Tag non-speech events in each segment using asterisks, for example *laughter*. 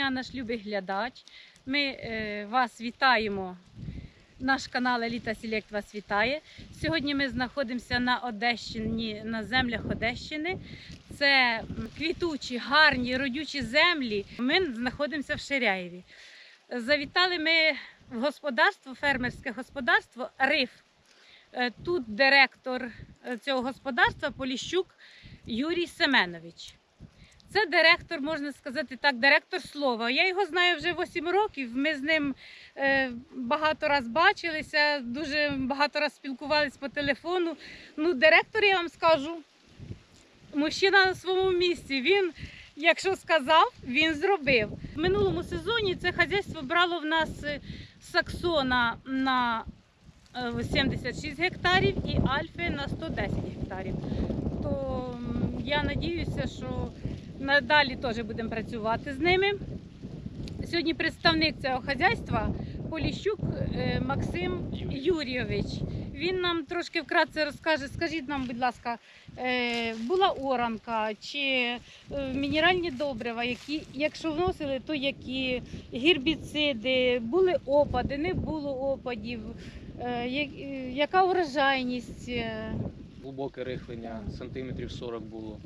дня, наш любий глядач. Ми е, вас вітаємо. Наш канал Еліта Селект вас вітає. Сьогодні ми знаходимося на Одещині, на землях Одещини. Це квітучі, гарні, родючі землі. Ми знаходимося в Ширяєві. Завітали ми в господарство, фермерське господарство Риф. Е, Тут директор е, цього господарства Поліщук Юрій Семенович. Це директор, можна сказати так, директор слова. Я його знаю вже 8 років. Ми з ним е, багато раз бачилися, дуже багато раз спілкувалися по телефону. Ну, директор, я вам скажу, мужчина на своєму місці. Він, якщо сказав, він зробив. В минулому сезоні це хазяйство брало в нас е, саксона на е, 76 гектарів і альфи на 110 гектарів. То я надіюся, що надалі теж будемо працювати з ними. Сьогодні представник цього хазяйства Поліщук е, Максим Юрійович. Він нам трошки вкратце розкаже. Скажіть нам, будь ласка, е, була оранка чи е, мінеральні добрива, які, якщо вносили, то які гербіциди, були опади, не було опадів, яка урожайність? е? глибоке рихлення, сантиметрів 40 було.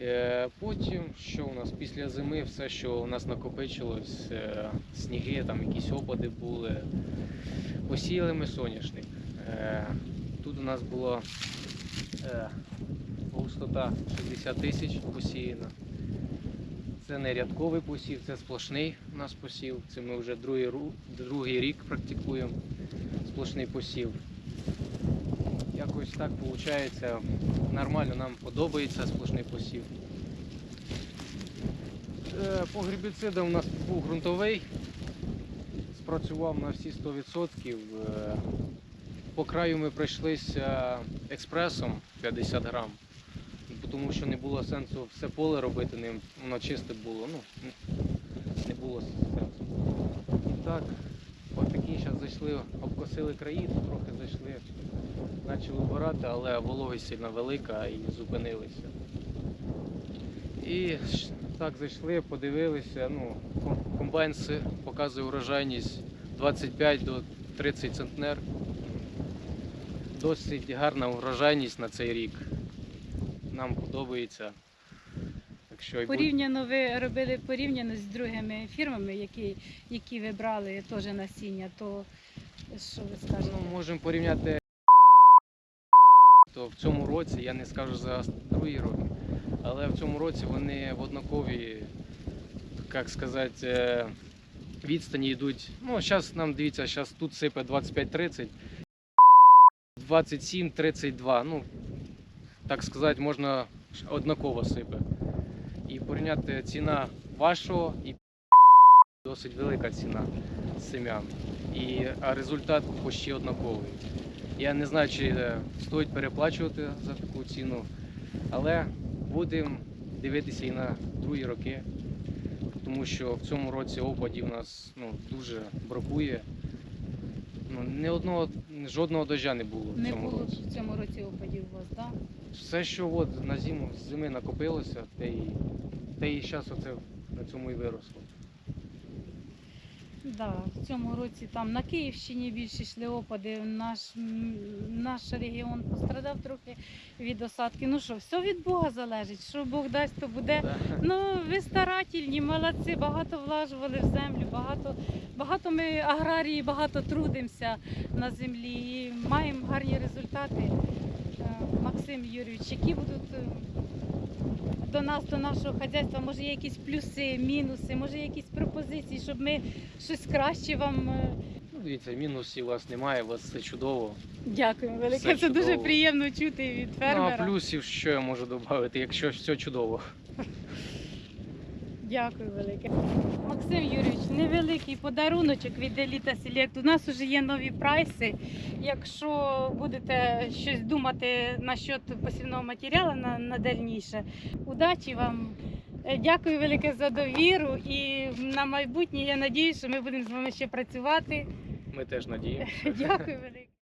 Е, Потім, що у нас після зими, все, що у нас накопичилось, е, сніги, там якісь опади були. Посіяли ми соняшник. Е, Тут у нас була густота 60 тисяч посіяна. Це не рядковий посів, це сплошний у нас посів. Це ми вже другий, другий рік практикуємо сплошний посів. Якось так виходить. Нормально нам подобається сплошний посів. Е, По гербіцидам у нас був ґрунтовий, спрацював на всі 100%. Е, По краю ми пройшлися експресом 50 грам, тому що не було сенсу все поле робити ним, воно чисте було. Ну, не було сенсу. Так, отакі зараз зайшли, обкосили краї, тут трохи зайшли почали вбирати, але вологість сильно велика і зупинилися. І так зайшли, подивилися. Ну, комбайн показує урожайність 25 до 30 центнер. Досить гарна урожайність на цей рік. Нам подобається. Що і Порівняно ви робили порівняно з другими фірмами, які, які ви брали теж насіння, то що ви скажете? Ну, можемо порівняти. То в цьому році, я не скажу за другі роки, але в цьому році вони в однаковій, як сказати, е, відстані йдуть. Ну, зараз нам дивіться, зараз тут сипе 25-30, 27-32. Ну, так сказати, можна однаково сипе. І порівняти ціна вашого і досить велика ціна семян. І, результат почти однаковий. Я не знаю, чи е, стоїть переплачувати за таку ціну, але будемо дивитися і на другі роки, тому що в цьому році опадів нас ну, дуже бракує. Ну, ні одного, жодного дождя не було в цьому було році. в цьому році опадів у вас, так? Да? Все, що от на зиму з зими накопилося, те і, те і зараз оце на цьому і виросло. Да, в цьому році там на Київщині більше йшли опади. Наш, наш регіон пострадав трохи від осадки. Ну що, все від Бога залежить. Що Бог дасть, то буде. Ну, ви старательні, молодці, багато влажували в землю, багато, багато ми аграрії, багато трудимося на землі і маємо гарні результати. Е, Максим Юрійович, які будуть е, до нас, до нашого хазяйства, може є якісь плюси, мінуси, може є якісь пропозиції, щоб ми щось краще вам е, Ну, дивіться, мінусів у вас немає, у вас все чудово. Дякую, велике. Все Це дуже приємно чути від Ну, а плюсів, що я можу додати, якщо все чудово. Дякую велике. Максим Юрійович, невеликий подаруночок від Еліта Селект. У нас вже є нові прайси. Якщо будете щось думати насчет посівного матеріалу на, на дальніше, удачі вам. Е, Дякую велике за довіру і на майбутнє я надію, що ми будемо з вами ще працювати. Ми теж надіємося. *laughs* Дякую велике.